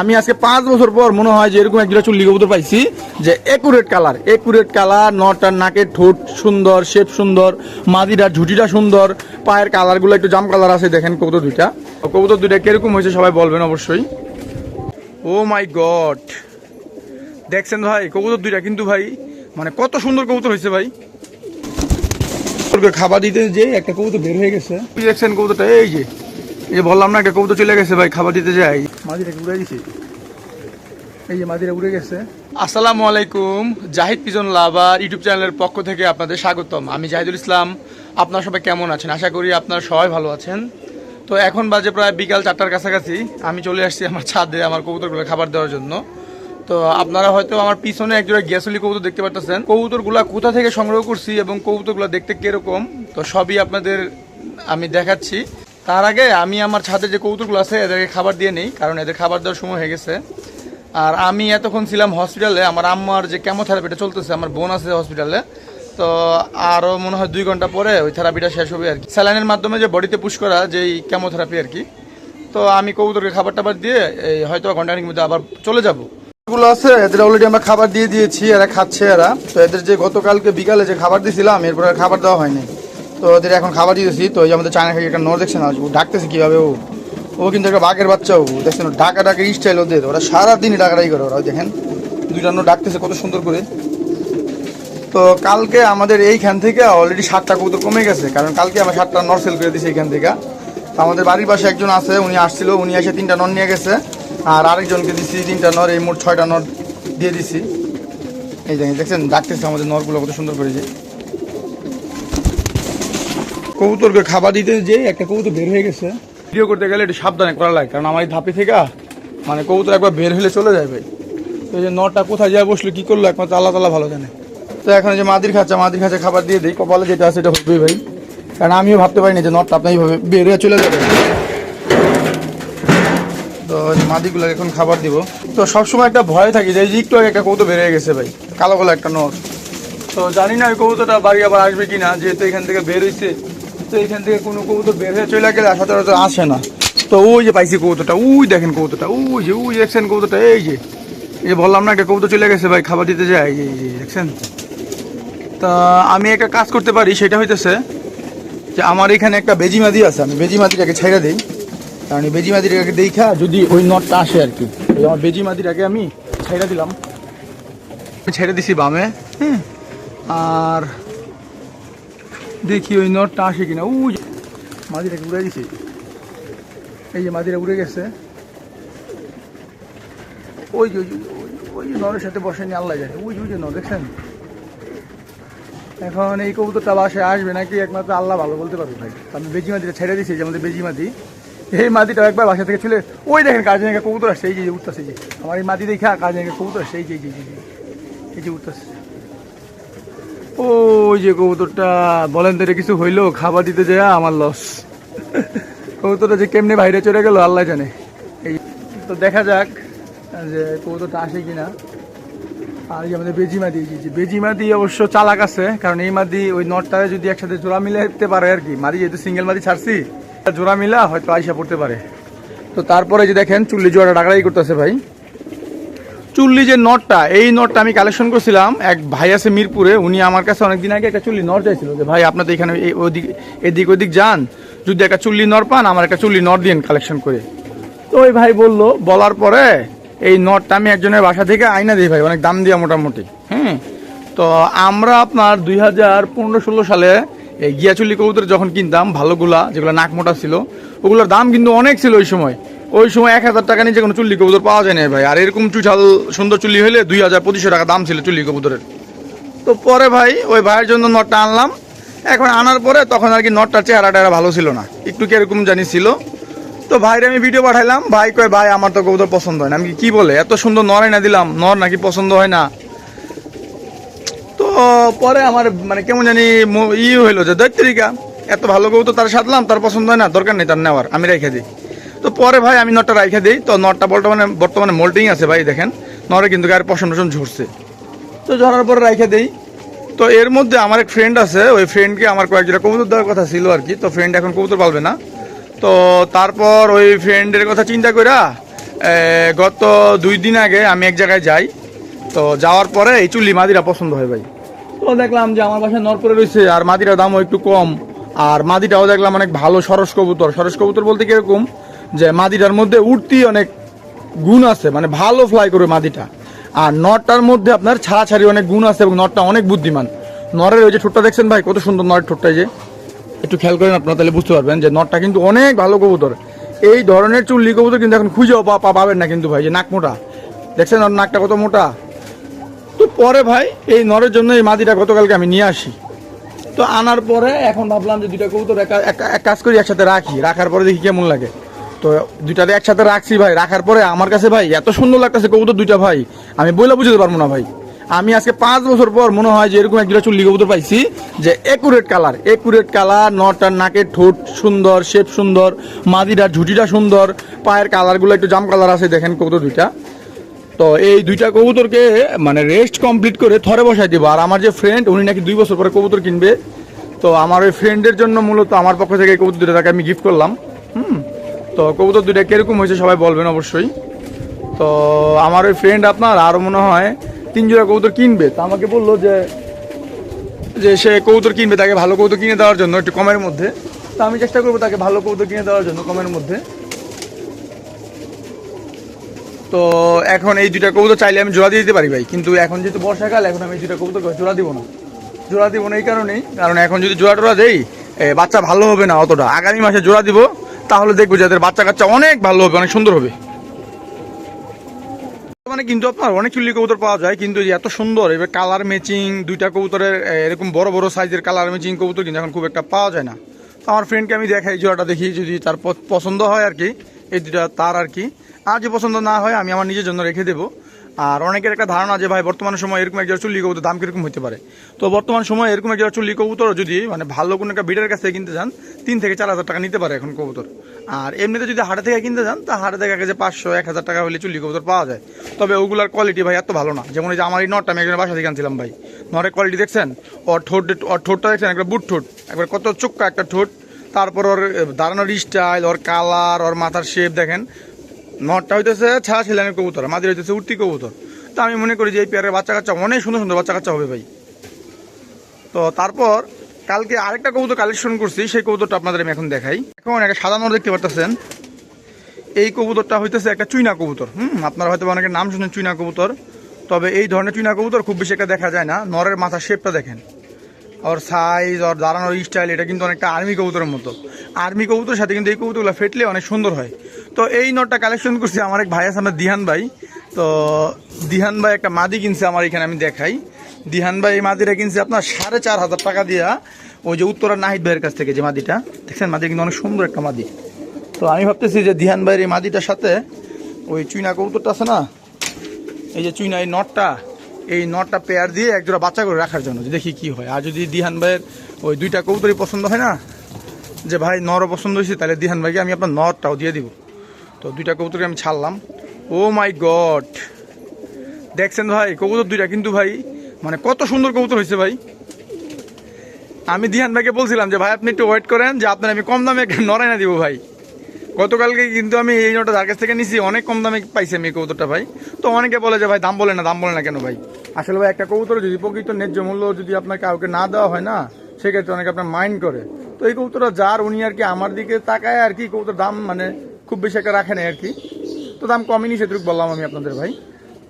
আমি আজকে পাঁচ বছর পর মনে হয় যে এরকম একটা চুল্লি কবুতর পাইছি যে একুরেট কালার একুরেট কালার নটার নাকের ঠোঁট সুন্দর শেপ সুন্দর মাদিটার ঝুটিটা সুন্দর, পায়ের কালারগুলো একটু জাম কালার আছে, দেখেন কবুতর দুইটা। কবুতর দুইটা কীরকম হয়েছে সবাই বলবেন অবশ্যই। ও মাই গড দেখছেন ভাই, কবুতর দুইটা কিন্তু ভাই মানে কত সুন্দর কবুতর হয়েছে ভাই। খাবার দিতে যে একটা কবুতর বের হয়ে গেছে। দেখছেন কবুতরটা, এই যে। এই যে বললাম না একটা কবুতর চলে গেছে ভাই খাবার দিতে যাই। মাদিটাকে উড়ে দিছি। এই যে মাদিরা উড়ে গেছে। আসসালামু আলাইকুম জাহিদ পিজন লাভার ইউটিউব চ্যানেলের পক্ষ থেকে আপনাদের স্বাগতম। আমি জাহিদুল ইসলাম আপনারা সবাই কেমন আছেন? আশা করি আপনারা সবাই ভালো আছেন। তো এখন বাজে প্রায় বিকাল চারটার কাছাকাছি। আমি চলে আসছি আমার ছাদে আমার কবুতরগুলো খাবার দেওয়ার জন্য। তো আপনারা হয়তো আমার পিছনে একজোড়া গ্যাসলি কবুতর দেখতে পাচ্ছেন কবুতরগুলা কোথা থেকে সংগ্রহ করছি এবং কবুতরগুলো দেখতে কীরকম? তো সবই আপনাদের আমি দেখাচ্ছি। তার আগে আমি আমার ছাদে যে কৌতুকগুলো আছে, এদেরকে খাবার দিয়ে নেই, কারণ এদের খাবার দেওয়ার সময় হয়ে গেছে। আর আমি এতক্ষণ ছিলাম হসপিটালে আমার আম্মার যে কেমোথেরাপিটা চলতেছে, আমার বোন আছে হসপিটালে তো আরও মনে হয় দুই ঘণ্টা পরে ওই থেরাপিটা শেষ হবে আর কি। স্যালাইনের মাধ্যমে যে বডিতে পুশ করা যেই কেমোথেরাপি আর কি, তো আমি কবুতরকে খাবার টাবার দিয়ে এই হয়তো ঘন্টাখানিক মধ্যে আবার চলে যাব। গুলো আছে, এদের অলরেডি আমরা খাবার দিয়ে দিয়েছি, এরা খাচ্ছে এরা। তো এদের যে গতকালকে বিকালে যে খাবার দিয়েছিলাম এরপর খাবার দেওয়া হয়নি। তো ওদের এখন খাবার দিয়েছি তো যে আমাদের চায়না খাই একটা নর দেখছে না, ও ডাকতেছে কীভাবে ও? ও কিন্তু একটা বাঘের বাচ্চা ও, দেখছেন ডাকা ডাকের স্টাইল ওদের, ওরা সারাদিনই ডাকাডাকি করে ওরা দেখেন। দুইটা নর ডাকতেছে কত সুন্দর করে। তো কালকে আমাদের এইখান থেকে অলরেডি সাতটা কবুতর কমে গেছে, কারণ কালকে আমরা সাতটা নর সেল করে দিয়েছি এইখান থেকে। তো আমাদের বাড়ির পাশে একজন আছে, উনি আসছিল, উনি এসে তিনটা নর নিয়ে গেছে, আর আরেকজনকে দিছি, তিনটা নর, এই মোট ছয়টা নর দিয়ে দিছি। এই দেখেন, দেখছেন, ডাকতেছে আমাদের নরগুলো কত সুন্দর করে যে। কবুতরকে খাবার দিতে যে একটা কবুতর বের হয়ে গেছে। ভিডিও করতে গেলে একটু সাবধানে করা লাগে, কারণ আমার এই ধাপি থেকে মানে কবুতর একবার বের হলে চলে যায় ভাই তো যে নটা কোথায় যায় বসল কি করল? একমাত্র আল্লাহ তালা ভালো জানে। তো এখন যে মাদির খাঁচা মাদির খাঁচা খাবার দিয়ে দিই, কপালে যেটা আছে এটা হবেই ভাই। কারণ আমিও ভাবতে পারিনি যে নটটা আপনার এইভাবে বের হয়ে চলে যাবে। তো এই মাদিগুলো এখন খাবার দিব। তো সবসময় একটা ভয় থাকি যে একটু আগে একটা কৌতো বেরিয়ে গেছে ভাই, কালো কালো একটা নট। তো জানি না ওই কবুতরটা বাড়ি আবার আসবে কিনা, যেহেতু এখান থেকে বের হয়েছে তো এখান থেকে কোনো কবুতর বের হয়ে চলে গেলে সচরাচর আসে না। তো ওই যে পাইছি কবুতরটা ওই দেখেন কবুতরটা ওই যে ওই দেখছেন কবুতরটা, এই যে এই যে বললাম না একটা কবুতর চলে গেছে ভাই, খাবার দিতে যায়, এই যে দেখছেন তা আমি একটা কাজ করতে পারি, সেটা হইতেছে যে আমার এখানে একটা বেজিমাদি আছে, আমি বেজিমাদিটাকে ছেড়ে দিই। কারণ এই বেজিমাদিটাকে দেখা যদি ওই নটটা আসে আর কি। আমার বেজিমাদিটাকে আমি ছেড়ে দিলাম। ছেড়ে দিছি বামে হ্যাঁ। আর দেখি ওই নটটা আসে কিনা। যে মাদিটাকে উড়ে দিছি। এই যে মাদিরা উড়ে গেছে। ওই যে ওই যে নরের সাথে বসেনি আল্লাহ জানে। ওই যে ওই যে দেখছেন? এখন এই কবুতরটা বাসায় আসবে নাকি একমাত্র আল্লাহ ভালো বলতে পারবে ভাই। আমি বেজি মাদিটা ছেড়ে দিয়েছি যে আমাদের বেজি মাদি। এই মাদিটা একবার বাসা থেকে চলে ওই দেখেন কাজে নাকি কবুতর আসছে এই যে উঠতেছে যে। আমার এই মাদি দেখা কাজে নাকি কবুতর আসছে এই যে, এই যে, এই যে উঠতেছে। ওই যে কবুতরটা, বলেন তো কিছু হইল, খাবার দিতে যায় আমার লস কবুতরটা যে কেমনে বাইরে চলে গেল, আল্লাহ জানে। এই তো দেখা যাক, যে কবুতরটা আসে কিনা। আর এই আমাদের বেজি মাদি, এই যে বেজি মাদি অবশ্য চালাক আছে, কারণ এই মাদি ওই নটটারে যদি একসাথে জোড়া মিলাতে পারে আর কি। মাদি যেহেতু সিঙ্গেল মাদি ছাড়ছি, জোড়া মিলা হয়তো আইসা পড়তে পারে। তো তারপরে যে দেখেন, চুল্লি জোড়া ডাকড়াই করতেছে ভাই। চুল্লি যে নটটা, এই নটটা আমি কালেকশন করছিলাম এক ভাই আছে মিরপুরে, উনি আমার কাছে অনেকদিন আগে একটা চুল্লি নট চাইছিল যে, ভাই আপনাদের এখানে ওদিক, এদিক ওদিক যান, যদি একটা চুল্লি নর পান, আমার একটা চুল্লি নট দিন কালেকশন করে। তো ওই ভাই বলল, বলার পরে এই নটটা আমি একজনের বাসা থেকে আইনা দিই ভাই, অনেক দাম দিয়া মোটামুটি হ্যাঁ তো আমরা আপনার দুই হাজার পনেরো ষোলো সালে এই গিয়াচুল্লি কবুতর যখন কিনতাম, ভালোগুলা, যেগুলো নাক মোটা ছিল, ওগুলোর দাম কিন্তু অনেক ছিল ওই সময়। ওই সময় এক হাজার টাকা নিচে কোনো চুল্লি কবুতর পাওয়া যায় না ভাই। আর এরকম চুচাল সুন্দর চুল্লি হলে দুই হাজার পঁচিশশো টাকা দাম ছিল চুল্লি কবুতরের। তো পরে ভাই ওই ভাইয়ের জন্য নটটা আনলাম। এখন আনার পরে তখন আর কি নটটার চেহারাটা এরা ভালো ছিল না। একটু কীরকম জানি ছিল। তো ভাইরে আমি ভিডিও পাঠাইলাম। ভাই কয়, ভাই, আমার তো কবুতর পছন্দ হয় না। আমি কি- বলে? এত সুন্দর নরাই না দিলাম। নর নাকি পছন্দ হয় না? তো পরে আমার মানে কেমন জানি ই হইল যে দৈত্রিকা এত ভালো কবুতর তার সাধলাম, তার পছন্দ হয় না, দরকার নেই তার নেওয়ার, আমি রেখে দিই। তো পরে ভাই আমি নটটা রেখে দিই। তো নটটা বর্তমানে বর্তমানে মোল্টিং আছে ভাই, দেখেন। নরে কিন্তু গায়ের পশম টসম ঝরছে। তো ঝরার পরে রেখে দিই। তো এর মধ্যে আমার এক ফ্রেন্ড আছে, ওই ফ্রেন্ডকে আমার কয়েকজোড়া কবুতর দেওয়ার কথা ছিল আর কি। তো ফ্রেন্ড এখন কবুতর পালবে না। তো তারপর ওই ফ্রেন্ডের কথা চিন্তা কইরা গত দুই দিন আগে আমি এক জায়গায় যাই। তো যাওয়ার পরে এই চুল্লি মাদিরা পছন্দ হয় ভাই। তো দেখলাম যে আমার বাসায় নরপরে রয়েছে আর মাদিরার দামও একটু কম। আর মাদিটাও দেখলাম অনেক ভালো সরস কবুতর। সরস কবুতর বলতে কীরকম? যে মাদিটার মধ্যে উঠতি অনেক গুণ আছে মানে ভালো ফ্লাই করে মাদিটা। আর নটটার মধ্যে আপনার ছাড়াছাড়ি অনেক গুণ আছে এবং নটটা অনেক বুদ্ধিমান। নরের ওই যে ঠোঁটটা দেখছেন ভাই, কত সুন্দর নরের ঠোঁটটা যে। একটু খেয়াল করেন আপনারা তাহলে বুঝতে পারবেন যে নটটা কিন্তু অনেক ভালো কবুতর। এই ধরনের চুল্লি কবুতর কিন্তু এখন খুঁজেও পা- পাবেন না কিন্তু ভাই, যে নাক মোটা। দেখছেন ওর নাকটা কত মোটা? তো পরে ভাই, এই নরের জন্য এই মাদিটা গতকালকে আমি নিয়ে আসি। তো আনার পরে এখন ভাবলাম যে দুইটা কবুতর এক কাজ করি, একসাথে রাখি। রাখার পরে দেখি কেমন লাগে। তো দুইটাতে একসাথে রাখছি ভাই, রাখার পরে আমার কাছে ভাই এত সুন্দর লাগতেছে কবুতর দুইটা ভাই, আমি বইলা বুঝতে পারব না ভাই। আমি আজকে পাঁচ বছর পর মনে হয় যে এরকম এক দুটা চুল্লি কবুতর পাইছি যে একুরেট কালার একুরেট কালার নটার নাকের ঠোঁট সুন্দর শেপ সুন্দর মাদিটার ঝুটিটা সুন্দর, পায়ের কালারগুলো একটু জাম কালার আছে, দেখেন কবুতর দুইটা। তো এই দুইটা কবুতরকে মানে রেস্ট কমপ্লিট করে থরে বসাই দিব। আর আমার যে ফ্রেন্ড উনি নাকি দুই বছর পরে কবুতর কিনবে। তো আমার ওই ফ্রেন্ডের জন্য মূলত আমার পক্ষ থেকে এই কবুতর দুটো তাকে আমি গিফট করলাম। হুম। তো কবুতর দুটো কীরকম হয়েছে সবাই বলবেন অবশ্যই। তো আমার ওই ফ্রেন্ড আপনার আরও মনে হয় তিন জোড়া কবুতর কিনবে। তো আমাকে বলল যে যে সে কবুতর কিনবে তাকে ভালো কবুতর কিনে দেওয়ার জন্য একটু কমের মধ্যে। তো আমি চেষ্টা করব তাকে ভালো কবুতর কিনে দেওয়ার জন্য কমের মধ্যে। তো এখন এই দুইটা কবুতর চাইলে আমি জোড়া দিয়ে দিতে পারি ভাই। কিন্তু এখন যেহেতু বর্ষাকাল, এখন আমি এই দুইটা কবুতর জোড়া দিব না। জোড়া দিব না এই কারণেই। কারণ এখন যদি জোড়া টোড়া দেই বাচ্চা ভালো হবে না অতটা। আগামী মাসে জোড়া দিব তাহলে দেখব যাদের বাচ্চা কাচ্চা অনেক ভালো হবে, অনেক সুন্দর হবে। মানে কিন্তু আপনার অনেক চুল্লি কবুতর পাওয়া যায়, কিন্তু এত সুন্দর, এবার কালার ম্যাচিং দুইটা কবুতরের এরকম বড় বড় সাইজের কালার ম্যাচিং কবুতর কিন্তু এখন খুব একটা পাওয়া যায় না। তো আমার ফ্রেন্ডকে আমি দেখাই, জোড়াটা দেখি, যদি তার পছন্দ হয় আর কি, এই দুটা তার আর কি। আর যে পছন্দ না হয়, আমি আমার নিজের জন্য রেখে দেবো। আর অনেকের একটা ধারণা যে ভাই, বর্তমান সময় এরকম একজন চুল্লি কবুতর দাম কীরকম হতে পারে? তো বর্তমান সময় এরকম একজন চুল্লি কবুতর যদি মানে ভালো কোনো একটা বিডের কাছ থেকে কিনতে যান, তিন থেকে চার হাজার টাকা নিতে পারে এখন কবুতর। আর এমনিতে যদি হাটে থেকে কিনতে যান, তা হাটে থেকে যে পাঁচশো, এক হাজার টাকা হলে চুল্লি কবুতর পাওয়া যায়। তবে ওগুলার কোয়ালিটি ভাই এত ভালো না। যেমন এই যে আমার এই নটটা আমি একজন বাসা থেকে আনছিলাম ভাই। নরের কোয়ালিটি দেখছেন? ওর ঠোঁট, ওর ঠোঁটটা দেখছেন? একবার বুট ঠোঁট। একবার কত চোক্কা একটা ঠোঁট। তারপর ওর দাঁড়ানোর স্টাইল ওর কালার ওর মাথার শেপ দেখেন। নটটা হইতেছে ছাড়া ছিলেন কবুতর, মাদির হইতেছে উঠতি কবুতর। তো আমি মনে করি যে এই পেয়ারের বাচ্চা কাচ্চা অনেক সুন্দর সুন্দর বাচ্চা কাচ্চা হবে ভাই। তো তারপর কালকে আরেকটা কবুতর কালেকশন করছি, সেই কবুতরটা আপনাদের আমি এখন দেখাই। এখন একটা সাদা নর দেখতে পারতেছেন। এই কবুতরটা হইতেছে একটা চুইনা কবুতর, হুম? আপনারা হয়তো অনেকের নাম শুনেন চুইনা কবুতর। তবে এই ধরনের চুইনা কবুতর খুব বেশি একটা দেখা যায় না, নরের মাথার শেপটা দেখেন। ওর সাইজ ওর দাঁড়ানোর স্টাইল এটা কিন্তু অনেকটা আর্মি কবুতরের মতো। আর্মি কবুতরের সাথে কিন্তু এই কবুতরগুলো ফেটলে অনেক সুন্দর হয়। তো এই নটটা কালেকশন করছি আমার এক ভাই আছে আমার দিহান ভাই। তো দিহান ভাই একটা মাদি কিনছে আমার এখানে, আমি দেখাই। দিহান ভাই এই মাদিটা কিনছে আপনার সাড়ে চার হাজার টাকা দিয়া। ওই যে উত্তরা নাহিদ ভাইয়ের কাছ থেকে যে মাদিটা। দেখছেন, মাদি কিন্তু অনেক সুন্দর একটা মাদি। তো আমি ভাবতেছি যে দিহান ভাইয়ের এই মাদিটার সাথে ওই চুইনা কবুতরটা আছে না, এই যে চুইনা এই নটটা এই নটটা পেয়ার দিয়ে একজোড়া বাচ্চা করে রাখার জন্য দেখি কি হয়। আর যদি দিহান ভাইয়ের ওই দুইটা কবুতরই পছন্দ হয় না, যে ভাই নরও পছন্দ হয়েছে, তাহলে দিহান ভাইকে আমি আপনার নরটাও দিয়ে দিব। তো দুইটা কবুতরকে আমি ছাড়লাম। Oh my God! দেখছেন ভাই, কবুতর দুইটা কিন্তু ভাই মানে কত সুন্দর কবুতর হয়েছে ভাই। আমি দিহান ভাইকে বলছিলাম যে, ভাই, আপনি একটু ওয়েট করেন যে আপনার আমি কম দামে নড়াই না দিব ভাই। গতকালকে কিন্তু আমি এই নোটটা যার কাছ থেকে নিছি, অনেক কম দামে পাইছি আমি কবুতরটা ভাই। তো অনেকে বলে যে, ভাই, দাম বলে না, দাম বলে না কেন ভাই? আসলে ভাই, একটা কবুতর যদি প্রকৃত ন্যায্য মূল্য যদি আপনার কাউকে না দেওয়া হয় না, সেক্ষেত্রে অনেকে আপনার মাইন্ড করে। তো এই কবুতরটা যার, উনি আর কি আমার দিকে তাকায় আর কি, কবুতর দাম মানে খুব বেশি একটা রাখে না আর কি। তো দাম কমেনি সেটুকু বললাম আমি আপনাদের ভাই।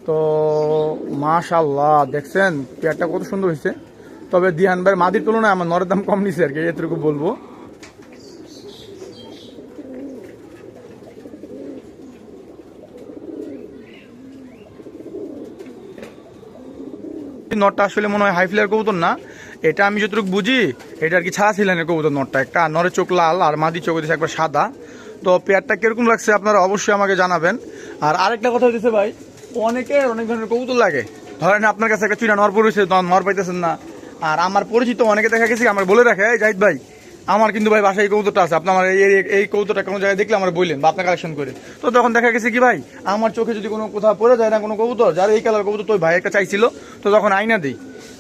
তো মাশাল্লাহ দেখছেন, পেয়ারটা কত সুন্দর হয়েছে। তবে দিহান ভাই মাদির তুলনায় আমার নরের দাম কম নিছে আর কি এতটুকু বলব। নটটা আসলে মনে হয় হাই ফ্লেয়ার কবুতর না। এটা আমি যতটুকু বুঝি, এটা আর কি ছাড়া ছিলেন কবুতর নটটা। একটা নরে চোখ লাল আর মাদি চোখ দিয়েছে একবার সাদা। তো পেয়ারটা কীরকম লাগছে আপনারা অবশ্যই আমাকে জানাবেন। আর আরেকটা কথা হচ্ছে ভাই, অনেকে অনেক ধরনের কবুতর লাগে। ধরেন আপনার কাছে একটা চুরা নর পড়েছে নর পাইতেছেন না। আর আমার পরিচিত অনেকে দেখা গেছে আমার বলে রাখে জাহিদ ভাই আমার কিন্তু ভাই বাসায় এই কবুতরটা আছে। আপনার এই এই- কবুতরটা কোনো জায়গায় দেখলে আমার বললেন বা আপনার কালেকশন করে। তো তখন দেখা গেছে কি ভাই, আমার চোখে যদি কোনো কোথাও পড়ে যায় না কোনো কবুতর, যার এই কালার কবুতর তো ওই ভাই একটা চাইছিল, তো তখন আইনা দিই।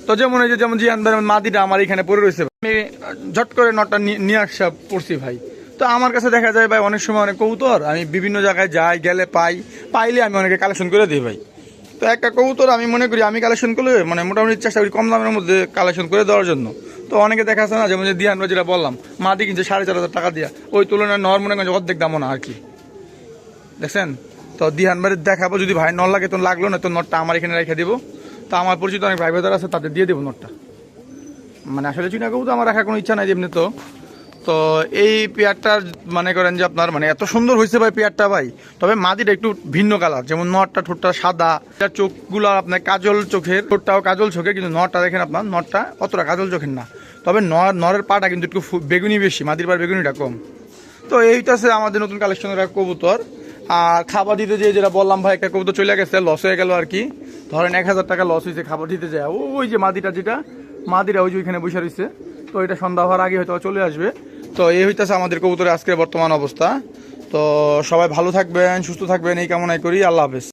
তো যেমন এই যেমন জিয়ান ভাই মাদিটা আমার এখানে পড়ে রয়েছে, আমি ঝট করে নটটা নিয়ে- নিয়ে আসা পড়ছি ভাই। তো আমার কাছে দেখা যায় ভাই, অনেক সময় অনেক কবুতর, আমি বিভিন্ন জায়গায় যাই, গেলে পাই, পাইলে আমি অনেকে কালেকশন করে দিই ভাই। তো একটা কবুতর আমি মনে করি, আমি কালেকশন করলে মানে মোটামুটি চেষ্টা করি কম দামের মধ্যে কালেকশন করে দেওয়ার জন্য। তো অনেকে দেখা যাচ্ছে না, যেমন যে আমরা যেটা বললাম মাটি কিনছে সাড়ে চার হাজার টাকা দিয়া। ওই তুলনায় নর মনে করছে অর্ধেক দামও না আর কি। দেখছেন? তো দিহান বাড়ির দেখাবো, যদি ভাই নর লাগে তো লাগল না, তো নটটা আমার এখানে রেখে দেবো। তো আমার পরিচিত অনেক ভাই বেদার আছে, তাদের দিয়ে দেবো নটটা মানে আসলে চীনা কবুতর আমার রাখার কোনো ইচ্ছা নাই এমনি তো তো এই পেয়ারটার মানে করেন যে আপনার মানে এত সুন্দর হয়েছে ভাই পেয়ারটা ভাই। তবে মাদিটা একটু ভিন্ন কালার, যেমন নটটা, ঠোঁটটা সাদা। এটার চোখগুলো আপনার কাজল চোখের, ঠোঁটটাও কাজল চোখের, কিন্তু নটটা দেখেন আপনার, নটটা অতটা কাজল চোখের না। তবে নর নরের পাটা কিন্তু একটু বেগুনি বেশি, মাদির পার বেগুনিটা কম। তো এইটাছে আমাদের নতুন কালেকশনের এক কবুতর। আর খাবার দিতে যে যেটা বললাম ভাই, একটা কবুতর চলে গেছে লস হয়ে গেল আর কি। ধরেন এক হাজার টাকা লস হয়েছে খাবার দিতে যায়। ওই যে মাদিটা যেটা, মাদিরা ওই যে ওইখানে বসে রয়েছে। তো এটা সন্ধ্যা হওয়ার আগে হয়তো চলে আসবে। তো এই হইতেছে আমাদের কবুতরের আজকের বর্তমান অবস্থা। তো সবাই ভালো থাকবেন, সুস্থ থাকবেন, এই কামনাই করি। আল্লাহ হাফেজ।